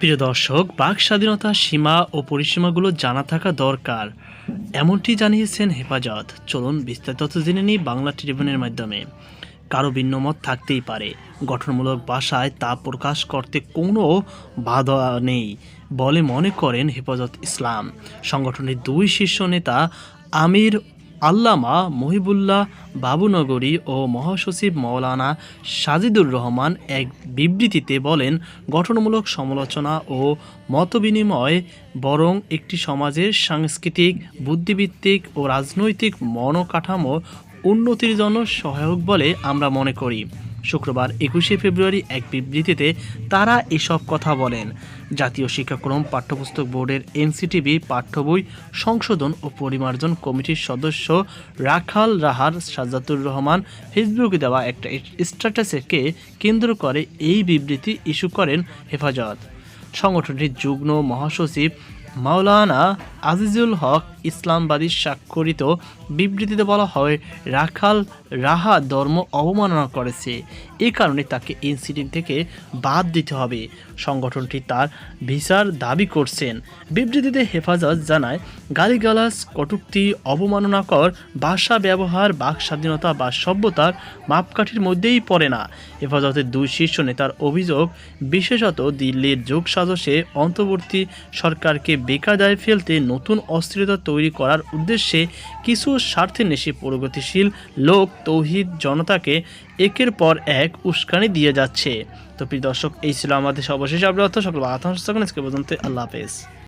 প্রিয় দর্শক, বাক স্বাধীনতার সীমা ও পরিসীমাগুলো জানা থাকা দরকার, এমনটি জানিয়েছেন হেফাজত। চলুন বিস্তারিত জেনে নিই বাংলা ট্রিবিউনের মাধ্যমে। কারও ভিন্নমত থাকতেই পারে। গঠনমূলক ভাষায় তা প্রকাশ করতে কোনো বাধা নেই বলে মনে করেন হেফাজত ইসলাম। সংগঠনের দুই শীর্ষ নেতা আমির আল্লামা মহিবুল্লাহ বাবুনগরী ও মহাসচিব মৌলানা সাজিদুর রহমান এক বিবৃতিতে বলেন, গঠনমূলক সমালোচনা ও মতবিনিময় বরং একটি সমাজের সাংস্কৃতিক বুদ্ধিভিত্তিক ও রাজনৈতিক মনোকাঠামো উন্নতির জন্য সহায়ক বলে আমরা মনে করি। শুক্রবার একুশে ফেব্রুয়ারি এক বিবৃতিতে তারা এসব কথা বলেন। জাতীয় শিক্ষাক্রম পাঠ্যপুস্তক বোর্ডের এনসিটিভি পাঠ্য বই সংশোধন ও পরিমার্জন কমিটির সদস্য রাখাল রাহার সাজাতুর রহমান ফেসবুকে দেওয়া একটা স্ট্যাটাসকে কেন্দ্র করে এই বিবৃতি ইস্যু করেন হেফাজত। সংগঠনটির যুগ্ম মহাসচিব মাওলানা আজিজুল হক ইসলামবাদী স্বাক্ষরিত বিবৃতিতে বলা হয়, রাখাল রাহা ধর্ম অবমাননা করেছে। এ কারণে তাকে এনসিটি থেকে বাদ দিতে হবে। সংগঠনটি তার ভিসার দাবি করছেন। বিবৃতিতে হেফাজত জানায়, গালিগালাজ, কটুক্তি, অবমাননাকর ভাষা ব্যবহার, বাক স্বাধীনতা বা সভ্যতার মাপকাঠির মধ্যেই পড়ে না। হেফাজতের দুই শীর্ষ নেতার অভিযোগ, বিশেষত দিল্লির যোগ সাজসে অন্তর্বর্তী সরকারকে বেকায়দায় ফেলতে নতুন অস্থিরতা তৈরি করার উদ্দেশ্যে কিছু স্বার্থেনেশী প্রগতিশীল লোক তৌহিদ জনতাকে একের পর এক উস্কানি দিয়ে যাচ্ছে। তো প্রিয় দর্শক, এই ছিল আমাদের সর্বশেষ আপডেট। সকল পর্যন্ত আল্লাহ হাফেজ।